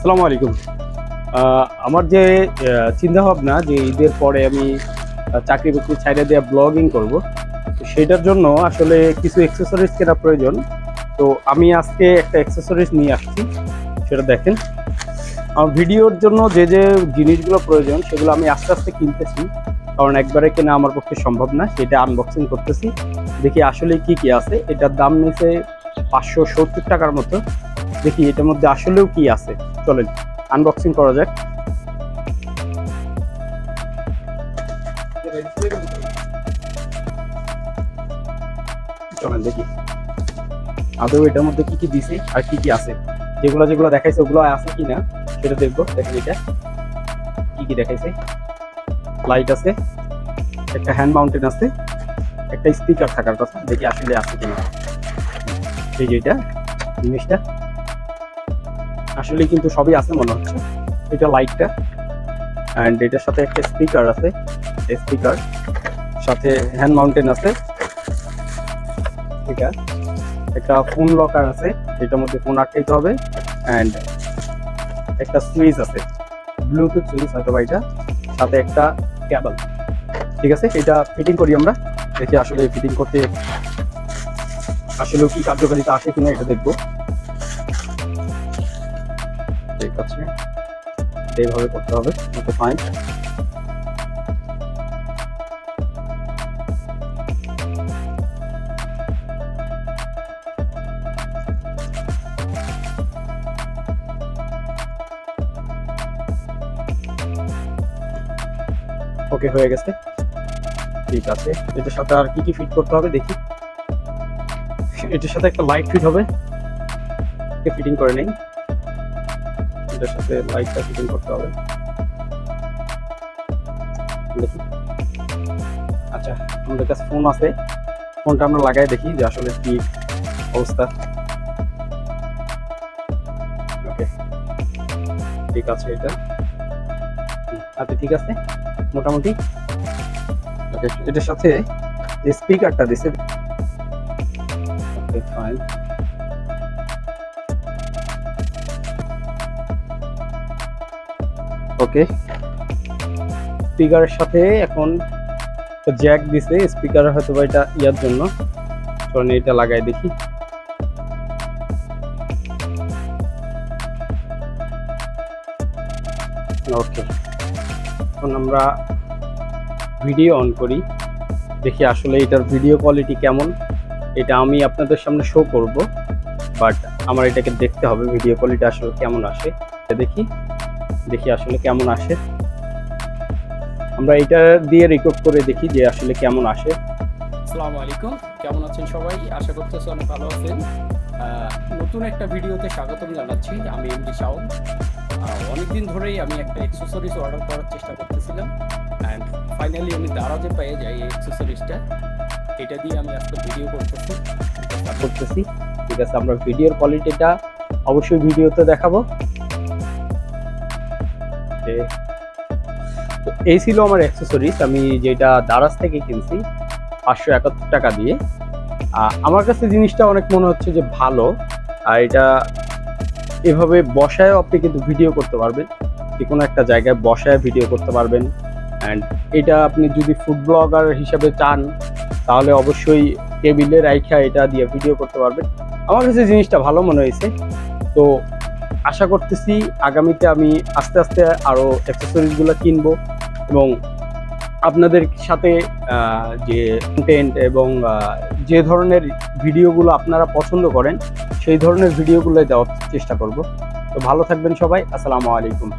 আসসালামু আলাইকুম। আমার যে চিন্তা ভাবনা যে ঈদের পরে আমি চাকরি বাকরি ছাইড়ে দিয়ে ব্লগিং করব, তো সেটার জন্য আসলে কিছু অ্যাক্সেসরিজ কেনা প্রয়োজন। তো আমি আজকে একটা অ্যাক্সেসরিজ নিয়ে আসছি, সেটা দেখেন। আমার ভিডিওর জন্য যে যে জিনিসগুলো প্রয়োজন, সেগুলো আমি আস্তে আস্তে কিনতেছি, কারণ একবারে কেনা আমার পক্ষে সম্ভব না, সেটা আনবক্সিং করতেছি। দেখি আসলে কি কি আছে, এটার দাম নিচে পাঁচশো সত্তর টাকার মতো। দেখি এটার মধ্যে আসলেও কি আছে। চলেন আনবক্সিং করা যাক। চলেন দেখি। আদৌ এটার মধ্যে কি কি দিছে আর কি কি আছে? যেগুলো যেগুলো দেখাইছে ওগুলো আছে কি না সেটা দেখব। দেখেন এটা। কি কি দেখাইছে? লাইট আছে, একটা হ্যান্ড মাউন্টেন আছে, একটা স্পিকার থাকার কথা। দেখি আসলে আছে কিনা। এই যে এটা জিনিসটা আসলে কিন্তু সবই আছে মনে হচ্ছে। এটা লাইটটা অ্যান্ড এটার সাথে একটা স্পিকার আছে। স্পিকার সাথে হ্যান্ড মাউন্টেন আছে। ঠিক আছে? একটা ফোন লকার আছে। এটার মধ্যে ফোন আটকাইতে হবে। অ্যান্ড একটা সুইচ আছে। ব্লুটুথ সুইচ হয়তো এটা। সাথে একটা কেবল ঠিক আছে? এটা ফিটিং করি আমরা। দেখি আসলে ফিটিং করতে আসলে কি কার্যকারিতা আসে কিনা এটা দেখব। ঠিক আছে। এইভাবে করতে হবে ওকে ফাইন ওকে হয়ে গেছে। ঠিক আছে। এটার সাথে আর কি কি ফিট করতে হবে দেখি। এটার সাথে একটা লাইট ফিট হবে। ফিটিং করে নেই। এটার সাথে লাইটটা ফিটিং করতে হবে। আচ্ছা আমাদের কাছে ফোন আছে। ফোনটা আমরা লাগাই দেখি যে আসলে কি অবস্থা। ওকে ঠিক আছে এটা। আচ্ছা ঠিক আছে মোটামুটি। ওকে এটার সাথে যে স্পিকারটা দিছে। Okay fine okay. স্পিকারের সাথে এখন জ্যাক দিছে স্পিকার হয়তো বা এটা ইয়ার জন্য। চলেন এটা লাগাই দেখি। ওকে। এখন আমরা ভিডিও অন করি। দেখি আসলে এটার ভিডিও কোয়ালিটি কেমন। এটা আমি আপনাদের সামনে শো করব বাট আমার এটাকে দেখতে হবে ভিডিও কোয়ালিটি আসলে কেমন আসে। দেখি। দেখি আসলে কেমন আসে। আমরা এটা দিয়ে রেকর্ড করে দেখি যে আসলে কেমন আসে। আসসালামু আলাইকুম কেমন আছেন সবাই? আশা করতেছি অনেক ভালো আছেন। নতুন একটা ভিডিওতে স্বাগতম জানাচ্ছি আমি এমডি শাওন অনেকদিন ধরেই আমি একটা এক্সেসরিজ অর্ডার করার চেষ্টা করতেছিলাম। অ্যান্ড ফাইনালি আমি দারাজে পেয়ে যাই এই এক্সেসরিজটা এটা দিয়ে আমি আজকে ভিডিও করতেছি। করতেছি। ঠিক আছে আমরা ভিডিওর কোয়ালিটিটা অবশ্যই ভিডিওতে দেখাবো। যে- তো এই ছিল আমার অ্যাক্সেসরিজ আমি যেটা দারাজ থেকে কিনছি, পাঁচশো একাত্তর টাকা দিয়ে। আমার কাছে জিনিসটা অনেক মনে হচ্ছে যে ভালো, আর এটা এভাবে বসায়ও আপনি কিন্তু ভিডিও করতে পারবেন। যে কোনো একটা জায়গায় বসায় ভিডিও করতে পারবেন। অ্যান্ড এটা আপনি যদি ফুড ব্লগার হিসাবে চান, তাহলে অবশ্যই টেবিলে রাইখা এটা দিয়ে ভিডিও করতে পারবেন। আমার কাছে জিনিসটা ভালো মনে হয়েছে। তো আশা করতেছি আগামীতে আমি আস্তে আস্তে আরও অ্যাক্সেসরিজগুলো কিনবো এবং আপনাদের সাথে যে কন্টেন্ট এবং যে ধরনের ভিডিওগুলো আপনারা পছন্দ করেন, সেই ধরনের ভিডিওগুলো দেওয়ার চেষ্টা করব। তো ভালো থাকবেন সবাই। আসসালামু আলাইকুম।